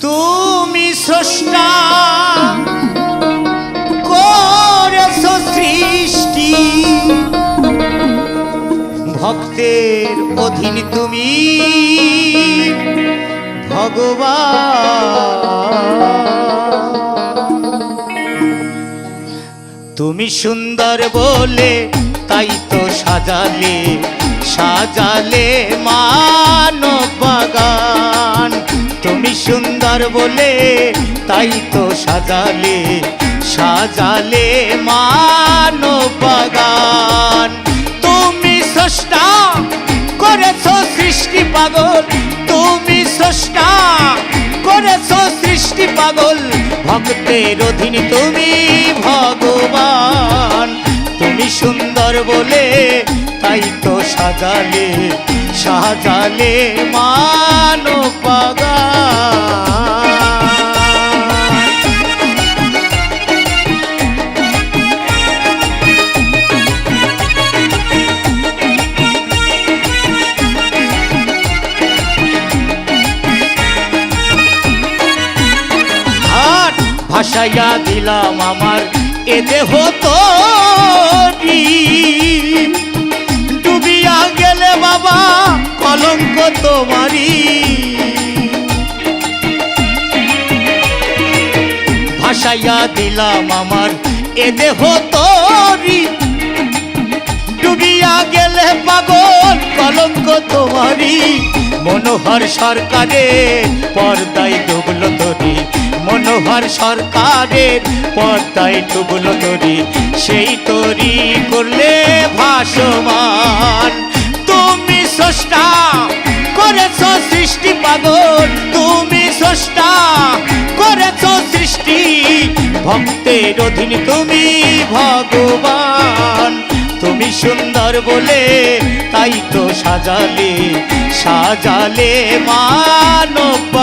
তুমি স্রষ্টা করেছ সৃষ্টি। ভক্তের অধীন তুমি ভগবান। তুমি সুন্দর বলে তাই তো সাজালে সাজালে মানব বাগান। তুমি সুন্দর বলে তাই তো সাজালে সাজালে মানব বাগান। তুমি স্রষ্টা করেছ সৃষ্টি পাগল, তুমি স্রষ্টা করেছ সৃষ্টি পাগল, ভক্তের অধীন তুমি ভগবান। তুমি সুন্দর বলে তাই তো সাজালে সাজালে বাগান। হাট ভাসাইয়া দিলাম আমার এ দেহ তোরি ভাসাইয়া দিলাম আমার। এ দেহ তোরি। ডুবিয়া গেলে পাগল কলঙ্ক তোমারি মনোহর সরকারের পর্দায় ডুবলো তরি। মনোহর সরকারের পর্দায় ডুবলো তরি। সেই তরি করলে ভাসমান। ভক্তের অধীন তুমি ভগবান। তুমি সুন্দর বলে তাই তো সাজালে সাজালে মানব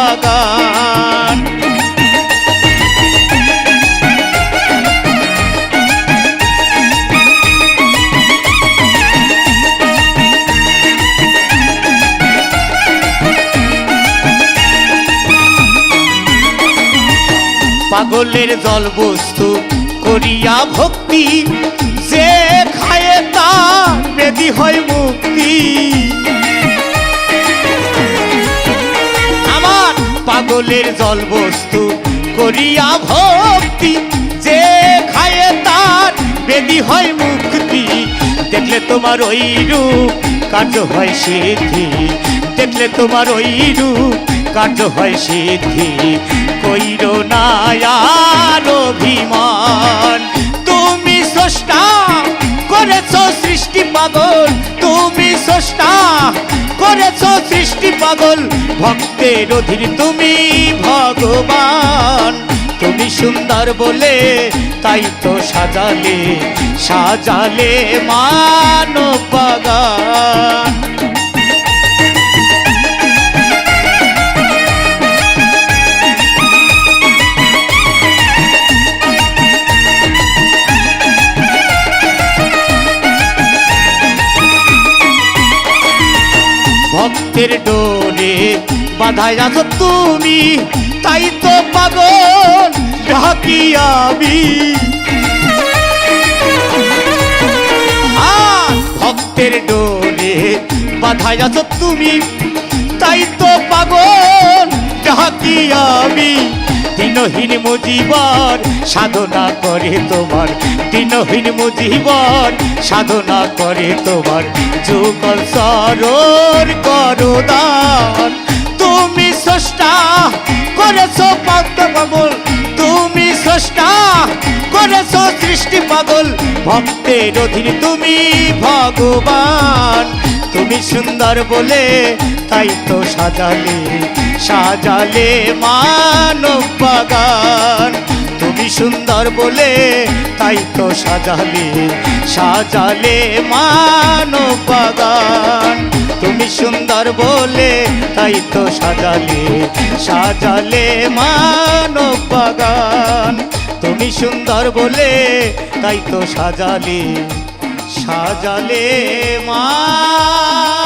পাগলের জল বস্তু করিয়া ভক্তি, যে খায় তা বেদি হয় মুক্তি। আমার পাগলের জল বস্তু করিয়া ভক্তি, যে খায় তার বেদি হয় মুক্তি। দেখলে তোমার ওই রূপ, কার্য হয় সিদ্ধি দেখলে তোমার ওই রূপ কার্য হয় সিদ্ধি, কইর নায়ার অভিমান। তুমি স্রষ্টা, করেছ সৃষ্টি পাগল। তুমি স্রষ্টা, করেছ সৃষ্টি পাগল। ভক্তের অধীর তুমি ভগবান। তুমি সুন্দর বলে তাই তো সাজালে সাজালে মানব বাগান। ভক্তের ডোরে বাধায় আছো তুমি, তাই তো পাগল ডাকি আমি। ভক্তের ডোরে বাধায় আছো তুমি, তাই তো পাগল ডাকি আমি। দিনহীন মুজিবর সাধনা করে তোমার। দিনহীন মুজিবর সাধনা করে তোমার। যুগল সরর করদান। তুমি স্রষ্টা, করেছ পাত্র পাগল। তুমি স্রষ্টা, করেছ সৃষ্টি পাগল। ভক্তের অধীন তুমি ভগবান। তুমি সুন্দর বলে, তাই তো সাজালে সাজালে মানব বাগান। তুমি সুন্দর বলে, তাই তো সাজালে সাজালে মানব বাগান। তুমি সুন্দর বলে, তাই তো সাজালে সাজালে মানব বাগান। তুমি সুন্দর বলে, তাই তো সাজালে। সাজালে মা বাগান